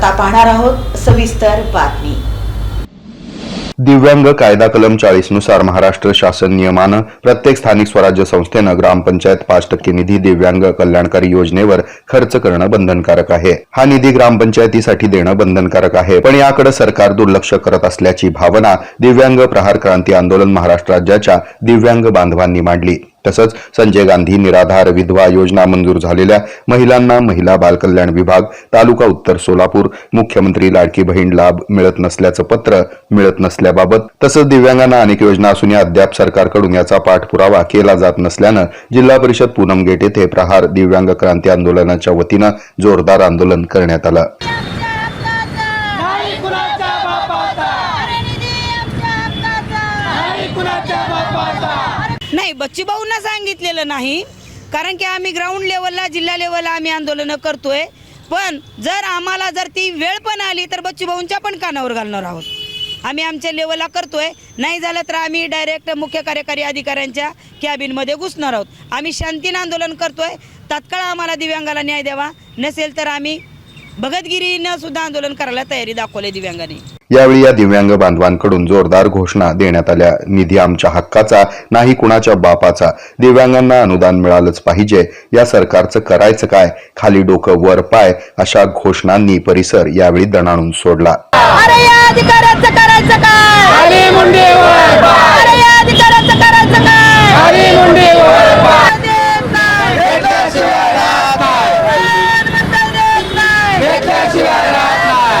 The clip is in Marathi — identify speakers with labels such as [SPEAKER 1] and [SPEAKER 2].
[SPEAKER 1] आता पाहणार आहोत सविस्तर बातमी.
[SPEAKER 2] दिव्यांग कायदा कलम चाळीसनुसार महाराष्ट्र शासन नियमानं प्रत्येक स्थानिक स्वराज्य संस्थेनं ग्रामपंचायत पाच टक्के निधी दिव्यांग कल्याणकारी योजनेवर खर्च करणं बंधनकारक आहे. हा निधी ग्रामपंचायतीसाठी देणं बंधनकारक आहे. पण याकडे सरकार दुर्लक्ष करत असल्याची भावना दिव्यांग प्रहार क्रांती आंदोलन महाराष्ट्र राज्याच्या दिव्यांग बांधवांनी मांडली. तसंच संजय गांधी निराधार विधवा योजना मंजूर झालेल्या महिलांना महिला बालकल्याण विभाग तालुका उत्तर सोलापूर मुख्यमंत्री लाडकी बहीण लाभ मिळत नसल्याचं पत्र मिळत नसल्याबाबत तसंच दिव्यांगांना अनेक योजना असूनही अद्याप सरकारकडून याचा पाठपुरावा केला जात नसल्यानं जिल्हा परिषद पूनम गेट येथे प्रहार दिव्यांग क्रांती आंदोलनाच्या वतीनं जोरदार आंदोलन करण्यात आलं.
[SPEAKER 3] नाही कुणाच्या बापाचा? नाही
[SPEAKER 4] बच्चूभाऊंना सांगितलेलं नाही. कारण की आम्ही ग्राउंड लेवलला जिल्हा लेवलला आम्ही आंदोलनं करतोय. पण जर आम्हाला जर ती वेळ पण आली तर बच्चूभाऊंच्या पण कानावर घालणार आहोत. आम्ही आमच्या लेवलला करतोय. नाही झालं तर आम्ही डायरेक्ट मुख्य कार्यकारी अधिकाऱ्यांच्या कॅबिनमध्ये घुसणार आहोत. आम्ही शांतीनं आंदोलन करतोय. तात्काळ आम्हाला दिव्यांगाला न्याय द्यावा. नसेल तर आम्ही भगतगिरीनं सुद्धा आंदोलन करायला तयारी दाखवली दिव्यांगाने.
[SPEAKER 2] यावेळी या दिव्यांग बांधवांकडून जोरदार घोषणा देण्यात आल्या. निधी आमच्या हक्काचा नाही कुणाच्या बापाचा. दिव्यांगांना अनुदान मिळालंच पाहिजे. या सरकारचं करायचं काय? खाली डोकं वर पाय अशा घोषणांनी परिसर यावेळी दणाणून सोडला.
[SPEAKER 4] अरे या अधिकाराचं करायचं काय
[SPEAKER 3] खाली मुंडीवर
[SPEAKER 4] अरे या अधिकाराचं करायचं काय
[SPEAKER 3] खाली मुंडीवर
[SPEAKER 4] देत नाही.
[SPEAKER 3] भेटल्याशिवाय राहत नाही.
[SPEAKER 4] देत नाही.
[SPEAKER 3] भेटल्याशिवाय राहत नाही.